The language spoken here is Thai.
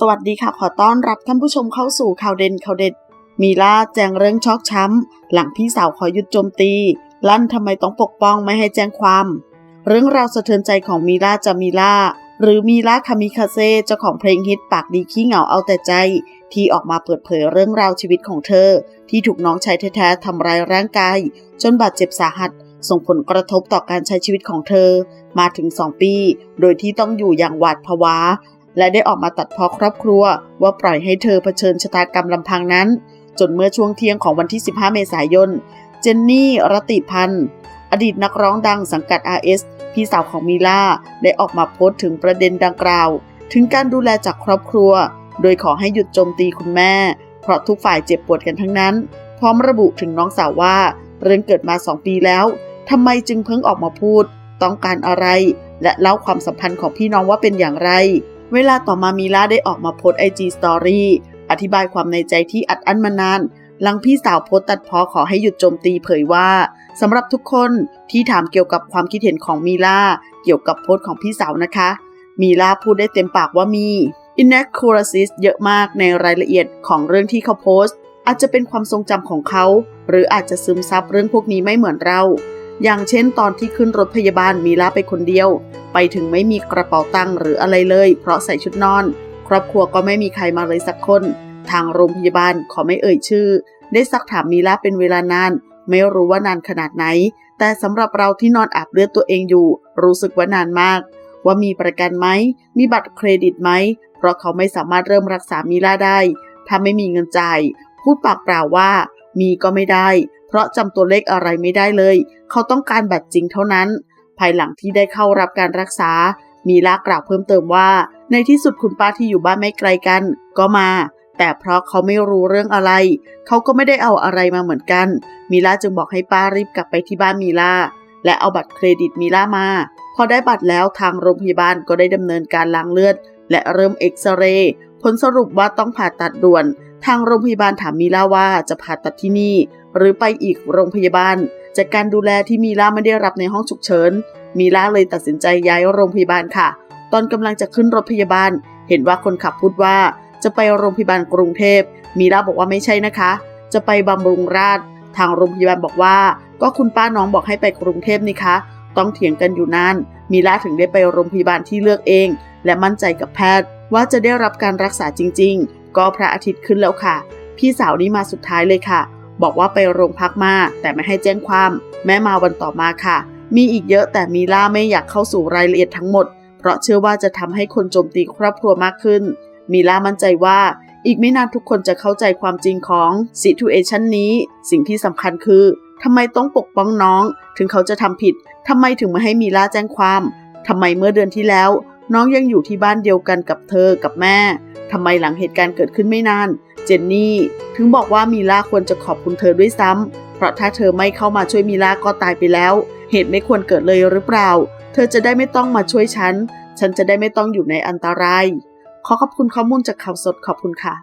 สวัสดีค่ะ ขอต้อนรับท่านผู้ชมเข้าสู่ข่าวเด่นข่าวเด็ด มีล่าแจ้งเรื่องช็อกช้ำ หลังพี่สาวขอหยุดโจมตี ลั่นทำไมต้องปกป้องไม่ให้แจ้งความ เรื่องราวสะเทือนใจของมีล่าจะมีล่า หรือมีล่าคามิคาเซ่เจ้าของเพลงฮิตปากดีขี้เหงาเอาแต่ใจ ที่ออกมาเปิดเผยเรื่องราวชีวิตของเธอ ที่ถูกน้องชายแท้ๆทำร้ายร่างกาย จนบาดเจ็บสาหัสส่งผลกระทบต่อการใช้ชีวิตของเธอ มาถึง 2 ปี โดยที่ต้องอยู่อย่างหวาดผวา และได้ออกมาตัดพ้อครอบครัว ว่าปล่อยให้เธอเผชิญชะตากรรมลำพังนั้น จนเมื่อช่วงเที่ยงของวันที่ 15 เมษายน เจนนี่รติพันธ์ อดีตนักร้องดังสังกัด RS พี่สาวของมิล่า ได้ออกมาโพสต์ถึงประเด็นดังกล่าว ถึงการดูแลจากครอบครัว โดยขอให้หยุดโจมตีคุณแม่ เพราะทุกฝ่ายเจ็บปวดกันทั้งนั้น พร้อมระบุถึงน้องสาวว่า เรื่องเกิดมา 2 ปีแล้วทำไมจึงเพิ่งออกมาพูด ต้องการอะไร และเล่าความสัมพันธ์ของพี่น้องว่าเป็นอย่างไร เวลาต่อมามีล่าได้ออกมาโพสไอจีสตอรี่อธิบายความในใจที่อัดอั้นมานาน หลังพี่สาวโพสตัดพอขอให้หยุดโจมตีเผยว่าสำหรับทุกคนที่ถามเกี่ยวกับความคิดเห็นของมีล่าเกี่ยวกับโพสของพี่สาวนะคะ มีล่าพูดได้เต็มปากว่ามี inaccuracies เยอะมากในรายละเอียดของเรื่องที่เขาโพสอาจจะเป็นความทรงจำของเขา หรืออาจจะซึมซับเรื่องพวกนี้ไม่เหมือนเรา อย่างเช่นตอนที่ขึ้นรถพยาบาลมีลาไปคนเดียว ไปถึงไม่มีกระเป๋าตังค์หรืออะไรเลย เพราะใส่ชุดนอน ครอบครัวก็ไม่มีใครมาเลยสักคน ทางโรงพยาบาลขอไม่เอ่ยชื่อ ได้ซักถามมีลาเป็นเวลานาน ไม่รู้ว่านานขนาดไหน แต่สำหรับเราที่นอนอาบเลือดตัวเองอยู่ รู้สึกว่านานมาก ว่ามีประกันไหมมีบัตรเครดิตไหมเพราะเขาไม่สามารถเริ่มรักษามีลาได้ถ้าไม่มีเงินจ่ายพูดปากเปล่าว่า มีก็ไม่ได้ เพราะจำตัวเลขอะไรไม่ได้เลย เขาต้องการบัตรจริงเท่านั้น ภายหลังที่ได้เข้ารับการรักษา มีลากล่าวเพิ่มเติมว่า ในที่สุดคุณป้าที่อยู่บ้านไม่ไกลกัน ก็มา แต่เพราะเขาไม่รู้เรื่องอะไร เขาก็ไม่ได้เอาอะไรมาเหมือนกัน มีลาจึงบอกให้ป้ารีบกลับไปที่บ้านมีลาและเอาบัตรเครดิตมีลามา พอได้บัตรแล้วทางโรงพยาบาลก็ได้ดำเนินการล้างเลือด และเริ่มเอ็กซเรย์ผลสรุปว่าต้องผ่าตัดด่วนทางโรงพยาบาลถามมีล่าว่าจะผ่าตัดที่นี่ หรือไปอีกโรงพยาบาล จากการดูแลที่มีล่าไม่ได้รับในห้องฉุกเฉิน มีล่าเลยตัดสินใจย้ายโรงพยาบาลค่ะ ตอนกำลังจะขึ้นรถพยาบาล เห็นว่าคนขับพูดว่าจะไปโรงพยาบาลกรุงเทพ มีล่าบอกว่าไม่ใช่นะคะ จะไปบำรุงราษฎร์ทางโรงพยาบาลบอกว่า ก็คุณป้าน้องบอกให้ไปกรุงเทพนี่คะ ต้องเถียงกันอยู่นานมีล่าถึงได้ไปโรงพยาบาลที่เลือกเอง และมั่นใจกับแพทย์ว่าจะได้รับการรักษาจริงๆ ก็พระอาทิตย์ขึ้นแล้วค่ะ พี่สาวนี้มาสุดท้ายเลยค่ะ บอกว่าไปโรงพักมาแต่ไม่ให้แจ้งความ แม่มาวันต่อมาค่ะ มีอีกเยอะแต่มีล่าไม่อยากเข้าสู่รายละเอียดทั้งหมด เพราะเชื่อว่าจะทำให้คนโจมตีครอบครัวมากขึ้น มีล่ามั่นใจว่าอีกไม่นานทุกคนจะเข้าใจความจริงของสิทูเอชันนี้ สิ่งที่สำคัญคือทำไมต้องปกป้องน้อง ถึงเขาจะทำผิดทำไมถึงไม่ให้มีล่าแจ้งความทำไมเมื่อเดือนที่แล้ว น้องยังอยู่ที่บ้านเดียวกันกับเธอกับแม่ทำไมหลังเหตุการณ์เกิดขึ้นไม่นาน เจนนี่ถึงบอกว่ามีล่าควรจะขอบคุณเธอด้วยซ้ำเพราะถ้าเธอไม่เข้ามาช่วยมีล่าก็ตายไปแล้ว เหตุไม่ควรเกิดเลยหรือเปล่า เธอจะได้ไม่ต้องมาช่วยฉัน ฉันจะได้ไม่ต้องอยู่ในอันตราย ขอขอบคุณข้อมูลจากข่าวสดขอบคุณค่ะ